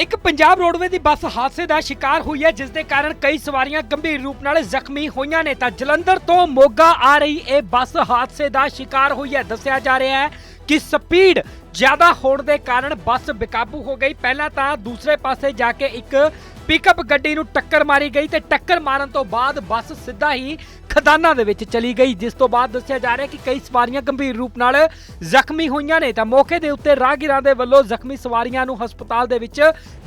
ਇੱਕ ਪੰਜਾਬ ਰੋਡਵੇ ਦੀ ਬੱਸ ਹਾਦਸੇ ਦਾ ਸ਼ਿਕਾਰ ਹੋਈ ਹੈ ਜਿਸ ਦੇ ਕਾਰਨ ਕਈ ਸਵਾਰੀਆਂ ਗੰਭੀਰ ਰੂਪ ਨਾਲ ਜ਼ਖਮੀ ਹੋਈਆਂ ਨੇ। ਤਾਂ ਜਲੰਧਰ ਤੋਂ ਮੋਗਾ ਆ ਰਹੀ ਇਹ ਬੱਸ ਹਾਦਸੇ ਦਾ ਸ਼ਿਕਾਰ ਹੋਈ ਹੈ। ਦੱਸਿਆ ਜਾ ਰਿਹਾ ਹੈ ਕਿ ਸਪੀਡ ਜ਼ਿਆਦਾ ਹੋਣ ਦੇ ਕਾਰਨ ਬੱਸ ਬੇਕਾਬੂ ਹੋ ਗਈ। ਪਹਿਲਾਂ ਤਾਂ ਦੂਸਰੇ ਪਾਸੇ ਜਾ ਕੇ ਇੱਕ ਪਿਕਅਪ ਗੱਡੀ ਨੂੰ ਟੱਕਰ ਮਾਰੀ ਗਈ ਤੇ ਟੱਕਰ ਮਾਰਨ ਤੋਂ ਬਾਅਦ ਬੱਸ ਸਿੱਧਾ ਹੀ ਖਦਾਨਾ ਦੇ ਵਿੱਚ ਚਲੀ ਗਈ, ਜਿਸ ਤੋਂ ਬਾਅਦ ਦੱਸਿਆ ਜਾ ਰਿਹਾ ਕਿ ਕਈ ਸਵਾਰੀਆਂ ਗੰਭੀਰ ਰੂਪ ਨਾਲ ਜ਼ਖਮੀ ਹੋਈਆਂ ਨੇ। ਤਾਂ ਮੌਕੇ ਦੇ ਉੱਤੇ ਰਾਹਗੀਰਾਂ ਦੇ ਵੱਲੋਂ ਜ਼ਖਮੀ ਸਵਾਰੀਆਂ ਨੂੰ ਹਸਪਤਾਲ ਦੇ ਵਿੱਚ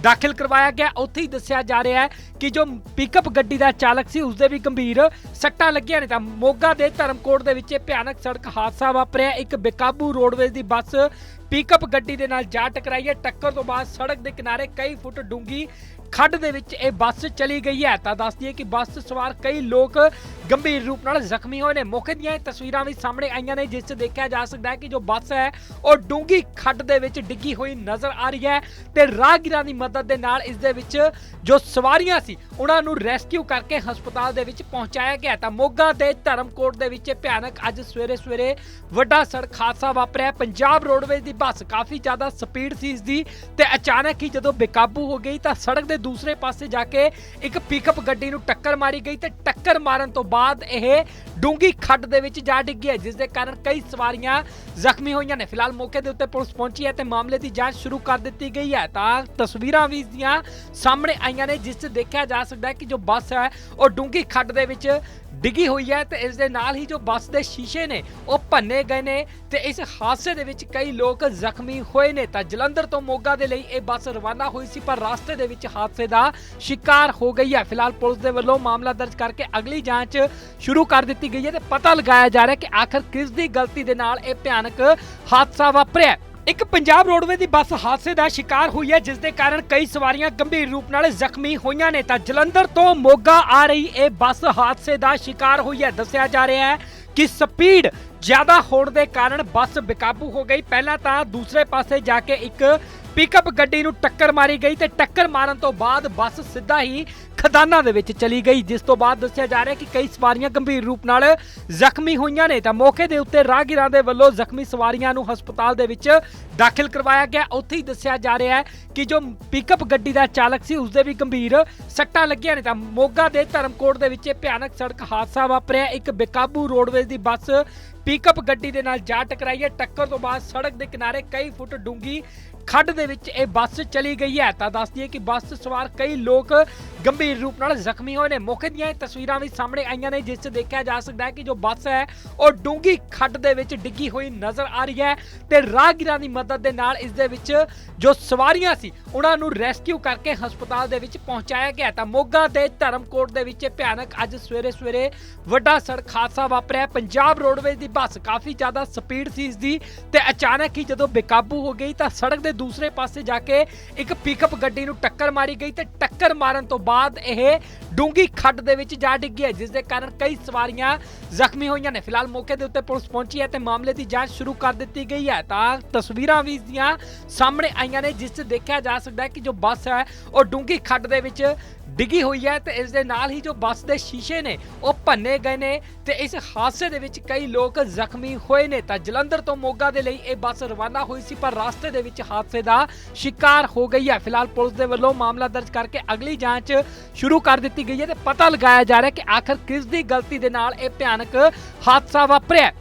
ਦਾਖਲ ਕਰਵਾਇਆ ਗਿਆ। ਉੱਥੇ ਹੀ ਦੱਸਿਆ ਜਾ ਰਿਹਾ ਹੈ ਕਿ ਜੋ ਪਿਕਅਪ ਗੱਡੀ ਦਾ ਚਾਲਕ ਸੀ, ਉਸਦੇ ਵੀ ਗੰਭੀਰ ਸੱਟਾਂ ਲੱਗੀਆਂ ਨੇ। ਤਾਂ ਮੋਗਾ ਦੇ ਧਰਮਕੋਟ ਦੇ ਵਿੱਚ ਇਹ ਭਿਆਨਕ ਸੜਕ ਹਾਦਸਾ ਵਾਪਰਿਆ। ਇੱਕ ਬੇਕਾਬੂ ਰੋਡਵੇਜ਼ ਦੀ ਬੱਸ ਪਿਕਅਪ ਗੱਡੀ ਦੇ ਨਾਲ ਜਾ ਟਕਰਾਈ ਹੈ। ਟੱਕਰ ਤੋਂ ਬਾਅਦ ਸੜਕ ਦੇ ਕਿਨਾਰੇ ਕਈ ਫੁੱਟ ਡੂੰਗੀ ਖੱਡ ਦੇ ਵਿੱਚ ਇਹ ਬੱਸ ਚਲੀ ਗਈ ਹੈ। ਤਾਂ ਦੱਸ ਦਈਏ ਕਿ ਬੱਸ ਸਵਾਰ ਕਈ ਲੋਕ ਗੰਭੀਰ ਰੂਪ ਨਾਲ ਜ਼ਖਮੀ ਹੋਏ ਨੇ। ਮੌਕੇ ਦੀਆਂ ਇਹ ਤਸਵੀਰਾਂ ਵੀ ਸਾਹਮਣੇ ਆਈਆਂ ਨੇ, ਜਿਸ 'ਚ ਦੇਖਿਆ ਜਾ ਸਕਦਾ ਹੈ ਕਿ ਜੋ ਬੱਸ ਹੈ, ਉਹ ਡੂੰਗੀ ਖੱਡ ਦੇ ਵਿੱਚ ਡਿੱਗੀ ਹੋਈ ਨਜ਼ਰ ਆ ਰਹੀ ਹੈ ਤੇ ਰਾਹਗੀਰਾਂ ਦੀ ਮਦਦ ਦੇ ਨਾਲ ਇਸ ਦੇ ਵਿੱਚ ਜੋ ਸਵਾਰੀਆਂ ਸੀ, ਉਹਨਾਂ ਨੂੰ ਰੈਸਕਿਊ ਕਰਕੇ ਹਸਪਤਾਲ ਦੇ ਵਿੱਚ ਪਹੁੰਚਾਇਆ ਗਿਆ। ਤਾਂ ਮੋਗਾ ਦੇ ਧਰਮਕੋਟ ਦੇ ਵਿੱਚ ਭਿਆਨਕ ਅੱਜ ਸਵੇਰੇ ਸਵੇਰੇ ਵੱਡਾ ਸੜਕ ਹਾਦਸਾ ਵਾਪਰਿਆ। ਪੰਜਾਬ ਰੋਡਵੇਜ਼ ਦੀ ਬੱਸ ਕਾਫੀ ਜ਼ਿਆਦਾ ਸਪੀਡ ਸੀ ਇਸ ਦੀ ਤੇ ਅਚਾਨਕ ਹੀ ਜਦੋਂ ਬੇਕਾਬੂ ਹੋ ਗਈ ਤਾਂ ਸੜਕ ਦੇ ਦੂਸਰੇ ਪਾਸੇ ਜਾ ਕੇ ਇੱਕ ਪਿਕਅਪ ਗੱਡੀ ਨੂੰ ਟੱਕਰ ਮਾਰੀ ਗਈ ਤੇ ਟੱਕਰ ਮਾਰਨ ਤੋਂ ਬਾਅਦ ਇਹ ਡੂੰਗੀ ਖੱਡ ਦੇ ਵਿੱਚ ਜਾ ਡਿੱਗੀ ਹੈ, ਜਿਸ ਦੇ ਕਾਰਨ ਕਈ ਸਵਾਰੀਆਂ ਜ਼ਖਮੀ ਹੋਈਆਂ ਨੇ। ਫਿਲਹਾਲ ਮੌਕੇ ਦੇ ਉੱਤੇ ਪੁਲਿਸ ਪਹੁੰਚੀ ਹੈ ਤੇ ਮਾਮਲੇ ਦੀ ਜਾਂਚ ਸ਼ੁਰੂ ਕਰ ਦਿੱਤੀ ਗਈ ਹੈ। ਤਾਂ ਤਸਵੀਰਾਂ ਵੀ ਇਸ ਦੀਆਂ ਸਾਹਮਣੇ ਆਈਆਂ ਨੇ, ਜਿਸ 'ਚ ਦੇਖਿਆ ਜਾ ਸਕਦਾ ਹੈ ਕਿ ਜੋ ਬੱਸ ਹੈ, ਉਹ ਡੂੰਗੀ ਖੱਡ ਦੇ ਵਿੱਚ ਡਿੱਗੀ ਹੋਈ ਹੈ ਤੇ ਇਸ ਦੇ ਨਾਲ ਹੀ ਜੋ ਬੱਸ ਦੇ ਸ਼ੀਸ਼ੇ ਨੇ, ਉਹ ਭੰਨੇ ਗਏ ਨੇ ਤੇ ਇਸ ਹਾਦਸੇ ਦੇ ਵਿੱਚ ਕਈ ਲੋਕ ਜ਼ਖਮੀ ਹੋਏ ਨੇ ਤਾਂ ਜਲੰਧਰ ਤੋਂ ਮੋਗਾ ਦੇ ਲਈ ਇਹ ਬੱਸ ਰਵਾਨਾ ਹੋਈ ਸੀ, ਪਰ ਰਸਤੇ ਦੇ ਵਿੱਚ ਹਾਦਸੇ ਦਾ ਸ਼ਿਕਾਰ ਹੋ ਗਈ ਹੈ। ਫਿਲਹਾਲ ਪੁਲਿਸ ਦੇ ਵੱਲੋਂ ਮਾਮਲਾ ਦਰਜ ਕਰਕੇ ਅਗਲੀ ਜਾਂਚ ਸ਼ੁਰੂ ਕਰ ਦਿੱਤੀ ਗਈ ਹੈ ਤੇ ਪਤਾ ਲਗਾਇਆ ਜਾ ਰਿਹਾ ਕਿ ਆਖਰ ਕਿਸ ਦੀ ਗਲਤੀ ਦੇ ਨਾਲ ਇਹ ਭਿਆਨਕ ਹਾਦਸਾ ਵਾਪਰਿਆ ਇੱਕ ਪੰਜਾਬ ਰੋਡਵੇ ਦੀ ਬੱਸ ਹਾਦਸੇ ਦਾ ਸ਼ਿਕਾਰ ਹੋਈ ਹੈ, ਜਿਸ ਦੇ ਕਾਰਨ ਕਈ ਸਵਾਰੀਆਂ ਗੰਭੀਰ ਰੂਪ ਨਾਲ ਜ਼ਖਮੀ ਹੋਈਆਂ ਨੇ। ਤਾਂ ਜਲੰਧਰ ਤੋਂ ਮੋਗਾ ਆ ਰਹੀ ਇਹ ਬੱਸ ਹਾਦਸੇ ਦਾ ਸ਼ਿਕਾਰ ਹੋਈ ਹੈ। ਦੱਸਿਆ ਜਾ ਰਿਹਾ ਹੈ ਕਿ ਸਪੀਡ ਜ਼ਿਆਦਾ ਹੋਣ ਦੇ ਕਾਰਨ ਬੱਸ ਬੇਕਾਬੂ ਹੋ ਗਈ। ਪਹਿਲਾਂ ਤਾਂ ਦੂਸਰੇ ਪਾਸੇ ਜਾ ਕੇ ਇੱਕ ਪਿਕਅਪ ਗੱਡੀ ਨੂੰ ਟੱਕਰ ਮਾਰੀ ਗਈ ਤੇ ਟੱਕਰ ਮਾਰਨ ਤੋਂ ਬਾਅਦ ਬੱਸ ਸਿੱਧਾ ਹੀ ਖਦਾਨਾ ਦੇ ਵਿੱਚ ਚਲੀ ਗਈ, ਜਿਸ ਤੋਂ ਬਾਅਦ ਦੱਸਿਆ ਜਾ ਰਿਹਾ ਕਿ ਕਈ ਸਵਾਰੀਆਂ ਗੰਭੀਰ ਰੂਪ ਨਾਲ ਜ਼ਖਮੀ ਹੋਈਆਂ ਨੇ। ਤਾਂ ਮੌਕੇ ਦੇ ਉੱਤੇ ਰਾਹਗੀਰਾਂ ਦੇ ਵੱਲੋਂ ਜ਼ਖਮੀ ਸਵਾਰੀਆਂ ਨੂੰ ਹਸਪਤਾਲ ਦੇ ਵਿੱਚ ਦਾਖਲ ਕਰਵਾਇਆ ਗਿਆ। ਉੱਥੇ ਹੀ ਦੱਸਿਆ ਜਾ ਰਿਹਾ ਹੈ ਕਿ ਜੋ ਪਿਕਅਪ ਗੱਡੀ ਦਾ ਚਾਲਕ ਸੀ, ਉਸਦੇ ਵੀ ਗੰਭੀਰ ਸੱਟਾਂ ਲੱਗੀਆਂ ਨੇ। ਤਾਂ ਮੋਗਾ ਦੇ ਧਰਮਕੋਟ ਦੇ ਵਿੱਚ ਇਹ ਭਿਆਨਕ ਸੜਕ ਹਾਦਸਾ ਵਾਪਰਿਆ। ਇੱਕ ਬੇਕਾਬੂ ਰੋਡਵੇਜ਼ ਦੀ ਬੱਸ ਪਿਕਅਪ ਗੱਡੀ ਦੇ ਨਾਲ ਜਾ ਟਕਰਾਈ ਹੈ ਟੱਕਰ ਤੋਂ ਬਾਅਦ ਸੜਕ ਦੇ ਕਿਨਾਰੇ ਕਈ ਫੁੱਟ ਡੂੰਗੀ ਖੱਡ ਦੇ ਵਿੱਚ ਇਹ ਬੱਸ ਚਲੀ ਗਈ ਹੈ। ਤਾਂ ਦੱਸਦੀ ਹੈ ਕਿ ਬੱਸ ਸਵਾਰ ਕਈ ਲੋਕ ਗੰਭੀਰ ਰੂਪ ਨਾਲ ਜ਼ਖਮੀ ਹੋਏ ਨੇ। ਮੌਕੇ ਦੀਆਂ ਇਹ ਤਸਵੀਰਾਂ ਵੀ ਸਾਹਮਣੇ ਆਈਆਂ ਨੇ, ਜਿਸ 'ਚ ਦੇਖਿਆ ਜਾ ਸਕਦਾ ਹੈ ਕਿ ਜੋ ਬੱਸ ਹੈ, ਉਹ ਡੂੰਗੀ ਖੱਡ ਦੇ ਵਿੱਚ ਡਿੱਗੀ ਹੋਈ ਨਜ਼ਰ ਆ ਰਹੀ ਹੈ ਤੇ ਰਾਹਗੀਰਾਂ ਦੀ ਮਦਦ ਦੇ ਨਾਲ ਇਸ ਦੇ ਵਿੱਚ ਜੋ ਸਵਾਰੀਆਂ ਸੀ, ਉਹਨਾਂ ਨੂੰ ਰੈਸਕਿਊ ਕਰਕੇ ਹਸਪਤਾਲ ਦੇ ਵਿੱਚ ਪਹੁੰਚਾਇਆ ਗਿਆ ਤਾਂ ਮੋਗਾ ਦੇ ਧਰਮਕੋਟ ਦੇ ਵਿੱਚ ਭਿਆਨਕ ਅੱਜ ਸਵੇਰੇ ਸਵੇਰੇ ਵੱਡਾ ਸੜਕ ਹਾਦਸਾ ਵਾਪਰਿਆ। ਪੰਜਾਬ ਰੋਡਵੇਜ਼ ਦੀ ਬੱਸ ਕਾਫੀ ਜ਼ਿਆਦਾ ਸਪੀਡ ਸੀ ਇਸ ਦੀ ਤੇ ਅਚਾਨਕ ਹੀ ਜਦੋਂ ਬੇਕਾਬੂ ਹੋ ਗਈ ਤਾਂ ਸੜਕ ਦੇ ਦੂਸਰੇ ਪਾਸੇ ਜਾ ਕੇ ਇੱਕ ਪਿਕਅਪ ਗੱਡੀ ਨੂੰ ਟੱਕਰ ਮਾਰੀ ਗਈ ਤੇ ਟੱਕਰ ਮਾਰਨ ਤੋਂ ਬਾਅਦ ਇਹ ਡੂੰਗੀ ਖੱਡ ਦੇ ਵਿੱਚ ਜਾ ਡਿੱਗੀ ਹੈ ਜਿਸ ਦੇ ਕਾਰਨ ਕਈ ਸਵਾਰੀਆਂ ਜ਼ਖਮੀ ਹੋਈਆਂ ਨੇ। ਫਿਲਹਾਲ ਮੌਕੇ ਦੇ ਉੱਤੇ ਪੁਲਿਸ ਪਹੁੰਚੀ ਹੈ ਤੇ ਮਾਮਲੇ ਦੀ ਜਾਂਚ ਸ਼ੁਰੂ ਕਰ ਦਿੱਤੀ ਗਈ ਹੈ। ਤਾਂ ਤਸਵੀਰਾਂ ਵੀ ਇਸ ਦੀਆਂ ਸਾਹਮਣੇ ਆਈਆਂ ਨੇ, ਜਿਸ 'ਚ ਦੇਖਿਆ ਜਾ ਸਕਦਾ ਹੈ ਕਿ ਜੋ ਬੱਸ ਹੈ, ਉਹ ਡੂੰਗੀ ਖੱਡ ਦੇ ਵਿੱਚ ਡਿੱਗੀ ਹੋਈ ਹੈ ਤੇ ਇਸ ਦੇ ਨਾਲ ਹੀ ਜੋ ਬੱਸ ਦੇ ਸ਼ੀਸ਼ੇ ਨੇ, ਉਹ ਭੰਨੇ ਗਏ ਨੇ ਤੇ ਇਸ ਹਾਦਸੇ ਦੇ ਵਿੱਚ ਕਈ ਲੋਕ ਜ਼ਖਮੀ ਹੋਏ ਨੇ ਤਾਂ ਜਲੰਧਰ ਤੋਂ ਮੋਗਾ ਦੇ ਲਈ ਇਹ ਬੱਸ ਰਵਾਨਾ ਹੋਈ ਸੀ, ਪਰ ਰਸਤੇ ਦੇ ਵਿੱਚ ਹਾਦਸੇ ਦਾ ਸ਼ਿਕਾਰ ਹੋ ਗਈ ਹੈ। ਫਿਲਹਾਲ ਪੁਲਿਸ ਦੇ ਵੱਲੋਂ ਮਾਮਲਾ ਦਰਜ ਕਰਕੇ ਅਗਲੀ ਜਾਂਚ ਸ਼ੁਰੂ ਕਰ ਦਿੱਤੀ ਗਈ ਹੈ ਤੇ ਪਤਾ ਲਗਾਇਆ ਜਾ ਰਿਹਾ ਹੈ ਕਿ ਆਖਰ ਕਿਸ ਦੀ ਗਲਤੀ ਦੇ ਨਾਲ ਇਹ ਭਿਆਨਕ ਹਾਦਸਾ ਵਾਪਰਿਆ